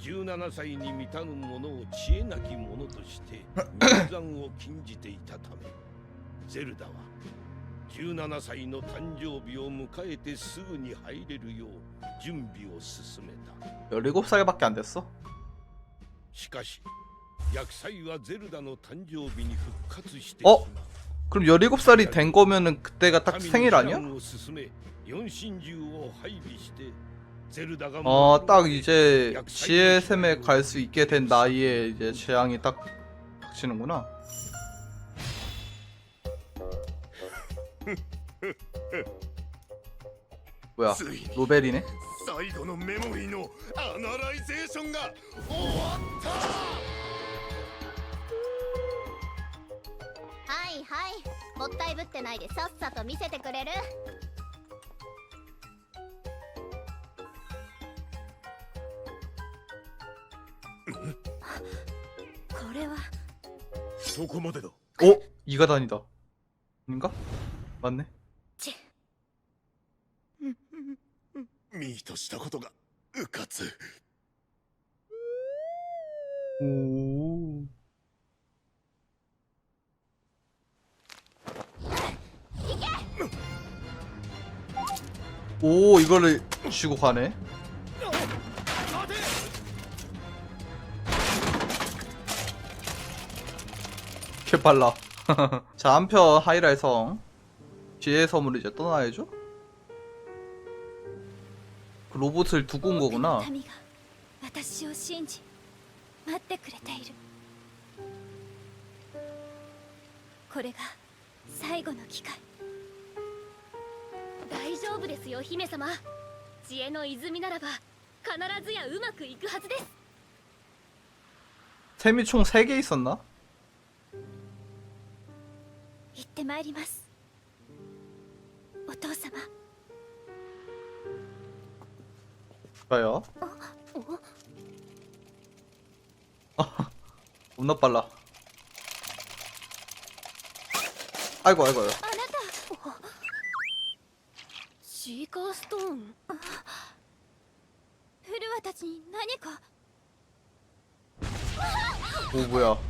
17歳に満たぬ者を知恵なき者として入山を禁じていたためゼルダは17歳の誕生日を迎えてすぐに入れるよう準備を進めた 17살밖에 안 됐어? しかし薬剤はゼルダの誕生日に復活してしおまう 그럼 17살이 된 거면은 그때가 딱 神の 생일 아니야? 指南を進め四神獣を配備してゼルダが 어 딱 이제 지혜의 셈에 갈 수 있게 된 나이에 이제 재앙이 딱 닥치는구나 뭐야 ついに 노벨이네? 最後のメモリーのアナライゼーションが終わったはいはいもったいぶってないでさっさと見せてくれる これはそこまでだ 어? 이가 다니다 아닌가? 맞네 ちミーとしたことがうかつ 오 오 이거를 쥐고 가네 개빨라. 자 한편 하이랄 성. 지혜의 섬으로 이제 떠나야죠? 그 로봇을 두고 온 거구나. 템이 총 3개 있었나? ってまいりますお父様 좋아요 お 겁나 빨라 아이고 아이고 아이고. あなたシーカーストーンフルワたちに何か 오 뭐야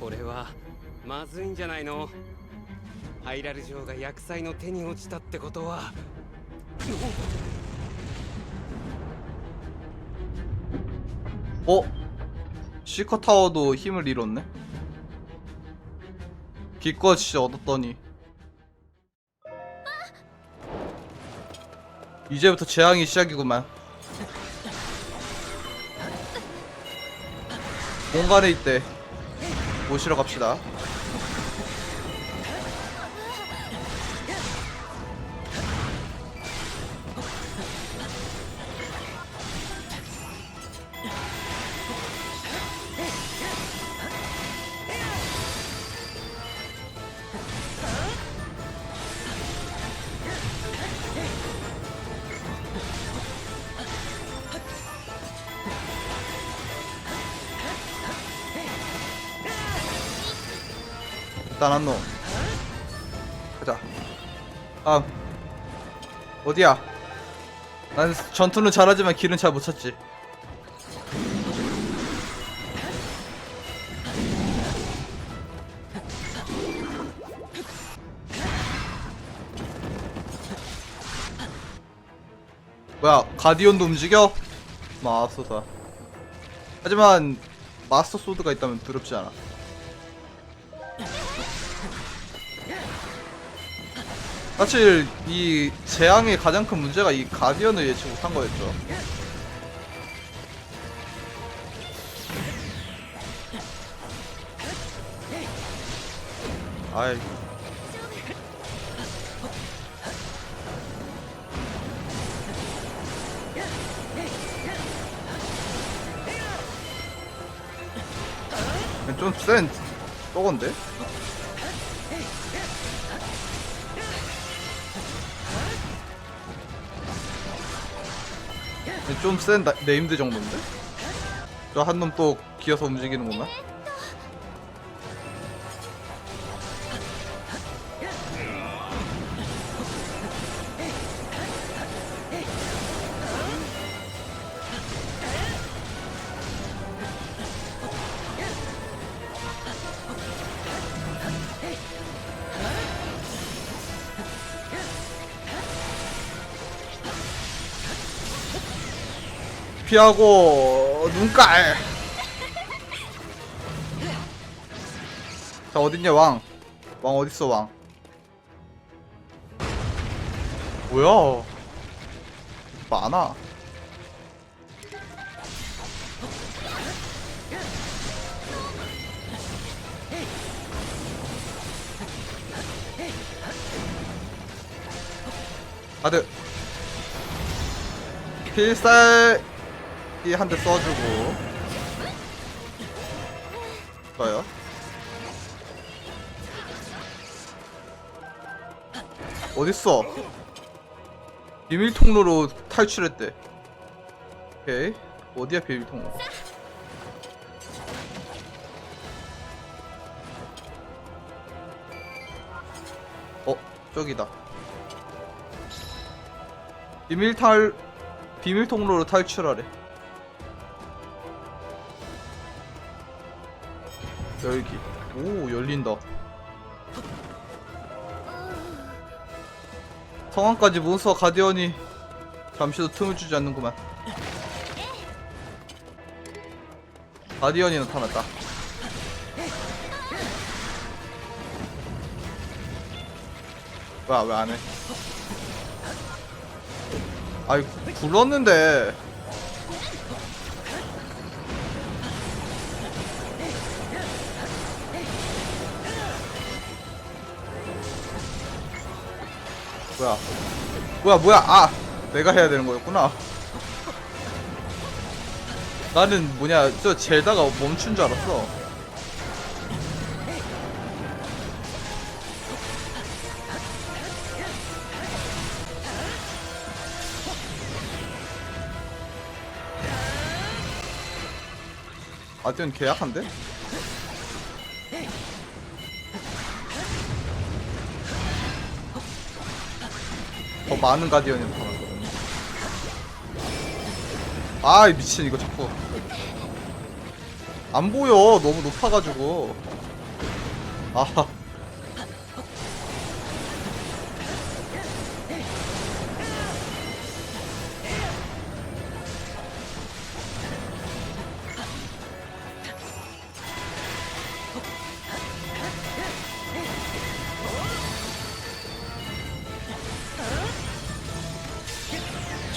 これはまずいんじゃないのハイラル城が薬剤の手に落ちたってことは 어? 시커 타워도 힘을 잃었네 기껏 진짜 얻었더니 이제부터 재앙이 시작이구만 공간에 있대 모시러 갑시다 않았노? 가자. 다음. 어디야? 난 전투는 잘하지만 길은 잘 못 찾지. 뭐야 가디언도 움직여? 마스터다 하지만 마스터 소드가 있다면 두렵지 않아 사실 이 재앙의 가장 큰 문제가 이 가디언을 예측 못한 거였죠 아이 좀센 저건데? 좀센 네임드 정도인데? 저 한 놈 또 기어서 움직이는구만 피하고 눈깔. 자 어딨냐 왕? 왕 어딨어 왕? 뭐야? 많아. 다들 필살 기한대 써주고. 좋아요. 어딨어? 비밀 통로로 탈출했대. 오케이. 어디야 비밀 통로? 어 저기다. 비밀 탈 비밀 통로로 탈출하래 열기. 오 열린다. 성황까지 몬스터 가디언이 잠시도 틈을 주지 않는구만. 가디언이 나타났다. 뭐야 왜 안 해? 아이 굴렀는데 뭐야? 뭐야 뭐야? 아! 내가 해야 되는 거였구나. 나는 뭐냐 저 젤다가 멈춘 줄 알았어. 아디언 계약한데? 더 많은 가디언이 나타났거든. 아, 이 미친 이거 자꾸 안 보여. 너무 높아가지고. 아,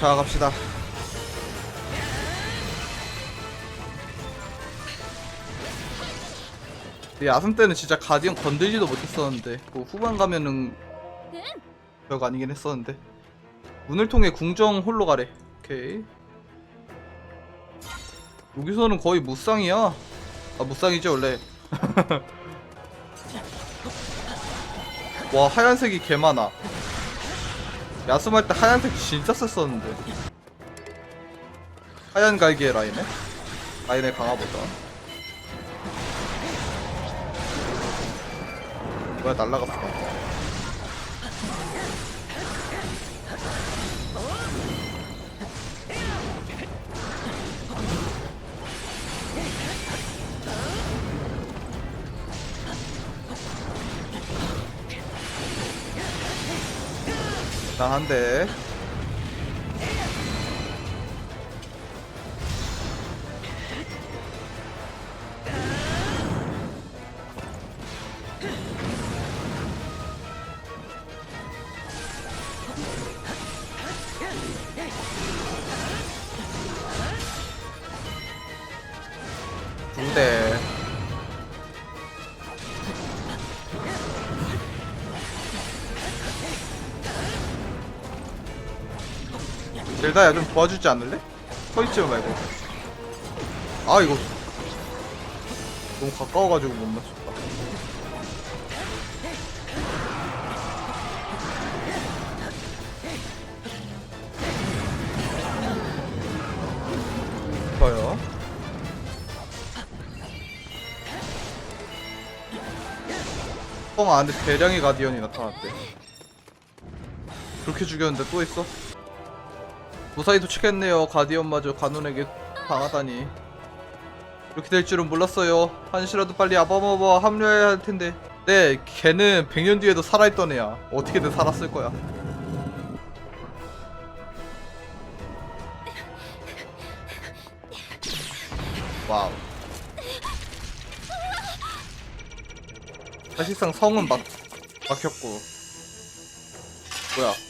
자 갑시다. 이 야숨 때는 진짜 가디언 건들지도 못했었는데 뭐 후반 가면은 별거 아니긴 했었는데. 문을 통해 궁정 홀로 가래. 오케이. 여기서는 거의 무쌍이야. 아 무쌍이지 원래. 와 하얀색이 개 많아 야숨할 때 하얀색 진짜 썼었는데. 하얀 갈기의 라인에? 라인에 강화보다. 뭐야 날라갔어 일단 한대 젤다야 좀 도와주지 않을래? 서있지 말고. 아 이거. 너무 가까워가지고 못 맞췄다. 좋아요. 뻥 안에 대량의 가디언이 나타났대. 그렇게 죽였는데 또 있어? 무사히 도착했네요. 가디언마저 가눈에게 당하다니. 이렇게 될 줄은 몰랐어요. 한시라도 빨리 아바마바 합류해야 할 텐데. 네, 걔는 100년 뒤에도 살아있던 애야. 어떻게든 살았을 거야. 와우. 사실상 성은 막, 막혔고. 뭐야.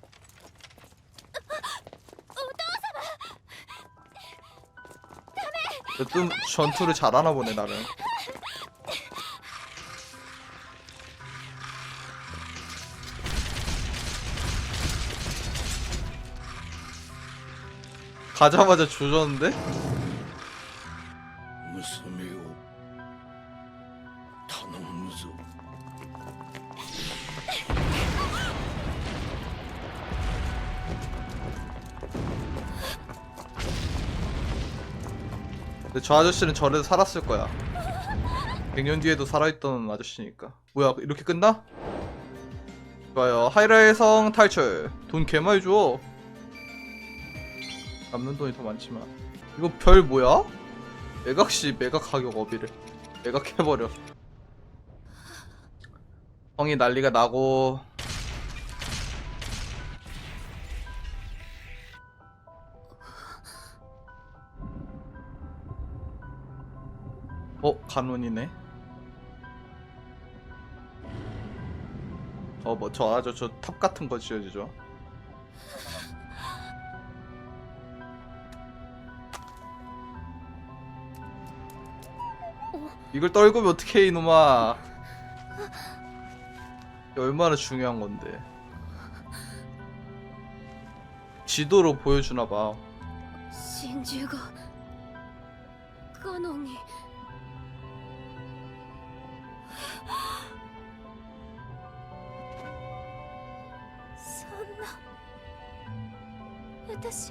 좀 전투를 잘하나 보네 나는 가자마자 조졌는데? 근데 저 아저씨는 저래도 살았을 거야. 100년 뒤에도 살아있던 아저씨니까. 뭐야 이렇게 끝나? 좋아요. 하이라의 성 탈출. 돈 개많이 줘. 남는 돈이 더 많지만. 이거 별 뭐야? 매각시 매각 가격 어비를. 매각해버려. 성이 난리가 나고 간원이네. 어 뭐 저 아저 저 탑 같은 거 지어지죠. 이걸 떨구면 어떻게 해, 이놈아. 얼마나 중요한 건데. 지도로 보여주나 봐. 신주가 까농이. 私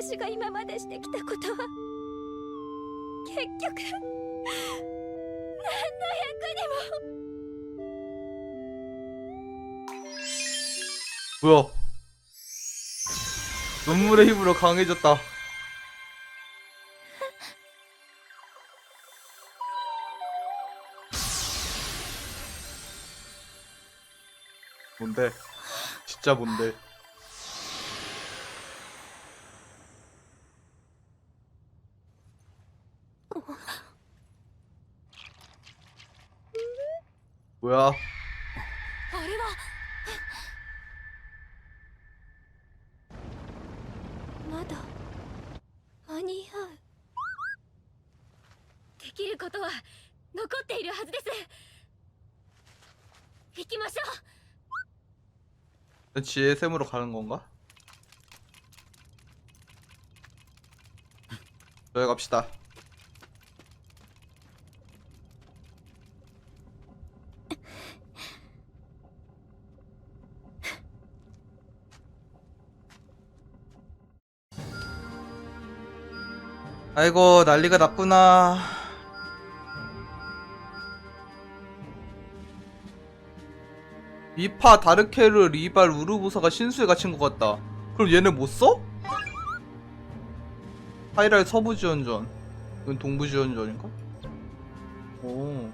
私が今までしてきたことは結局何の役にも 뭐야 눈물의 힘으로 강해졌다 뭔데 진짜 뭔데 뭐야 あれはまだ間に合うできることは残っているはずです行きましょう 지혜 샘으로 가는 건가? 저희 갑시다 아이고 난리가 났구나 미파 다르케르 리발 우르부사가 신수에 갇힌 것 같다 그럼 얘네 못 써? 하이랄 서부지원전 이건 동부지원전인가? 오